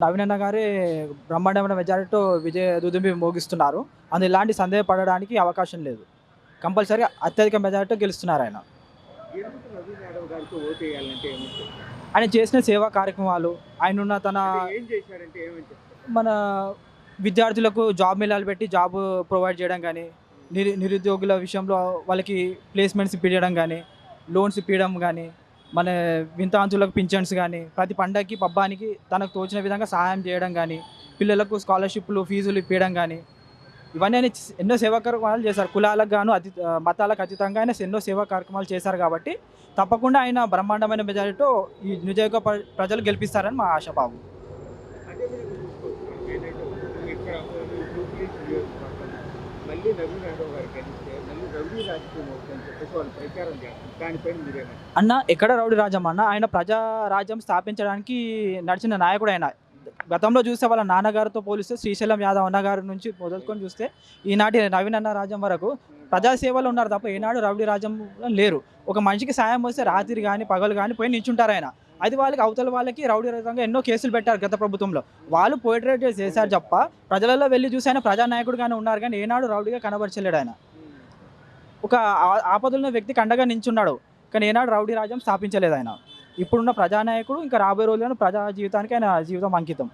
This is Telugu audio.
నవీనన్న గారి గారే బ్రహ్మాండమైన మెజారిటీతో విజయ దుదుంబి మోగిస్తున్నారు. అందులో ఇలాంటి సందేహపడడానికి అవకాశం లేదు. కంపల్సరీ అత్యధిక మెజారిటీతో గెలుస్తున్నారు ఆయన. ఆయన చేసిన సేవా కార్యక్రమాలు ఆయన ఉన్న తన ఏం మన విద్యార్థులకు జాబ్ మేళాలు పెట్టి జాబ్ ప్రొవైడ్ చేయడం కానీ నిరుద్యోగుల విషయంలో వాళ్ళకి ప్లేస్మెంట్స్ ఇప్పించడం కానీ లోన్స్ ఇప్పించడం కానీ మన వింతాంతులకు పింఛన్స్ కానీ ప్రతి పండగకి పబ్బానికి తనకు తోచిన విధంగా సహాయం చేయడం కానీ పిల్లలకు స్కాలర్షిప్లు ఫీజులు ఇప్పించడం కానీ ఇవన్నీ ఆయన ఎన్నో సేవా కార్యక్రమాలు చేశారు. కులాలకు గాను అతి మతాలకు అతీతంగా ఆయన ఎన్నో సేవా కార్యక్రమాలు చేశారు కాబట్టి తప్పకుండా ఆయన బ్రహ్మాండమైన మెజారిటీతో ఈ నియోజక ప్రజలు గెలిపిస్తారని మా ఆశాభావం మళ్ళీ అన్న ఎక్కడ రౌడీ రాజం అన్న? ఆయన ప్రజా రాజ్యం స్థాపించడానికి నడిచిన నాయకుడు ఆయన. గతంలో చూస్తే వాళ్ళ నాన్నగారితో పోలిస్తే శ్రీశైలం యాదవ్ అన్నగారి నుంచి మొదలుకొని చూస్తే ఈనాటి నవీన్ అన్న రాజ్యం వరకు ప్రజాసేవలు ఉన్నారు తప్ప ఏనాడు రౌడీ రాజ్యం లేరు. ఒక మనిషికి సాయం వస్తే రాత్రి కానీ పగలు కానీ పోయి నిల్చుంటారు ఆయన. అది వాళ్ళకి అవతల వాళ్ళకి రౌడీ రాజ్యంగా ఎన్నో కేసులు పెట్టారు గత ప్రభుత్వంలో. వాళ్ళు పోయిట్రేట్ చేశారు తప్ప ప్రజలలో వెళ్ళి చూసి ఆయన ప్రజానాయకుడుగానే ఉన్నారు కానీ ఏనాడు రౌడీగా కనబరచలేడు ఆయన. ఒక ఆపదలున్న వ్యక్తికి అండగా నించున్నాడు. కానీ ఏనాడు రౌడీ రాజ్యం స్థాపించలేదు ఆయన. ఇప్పుడున్న ప్రజానాయకుడు ఇంకా రాబోయే రోజులను ప్రజా జీవితానికి ఆయన జీవితం అంకితం.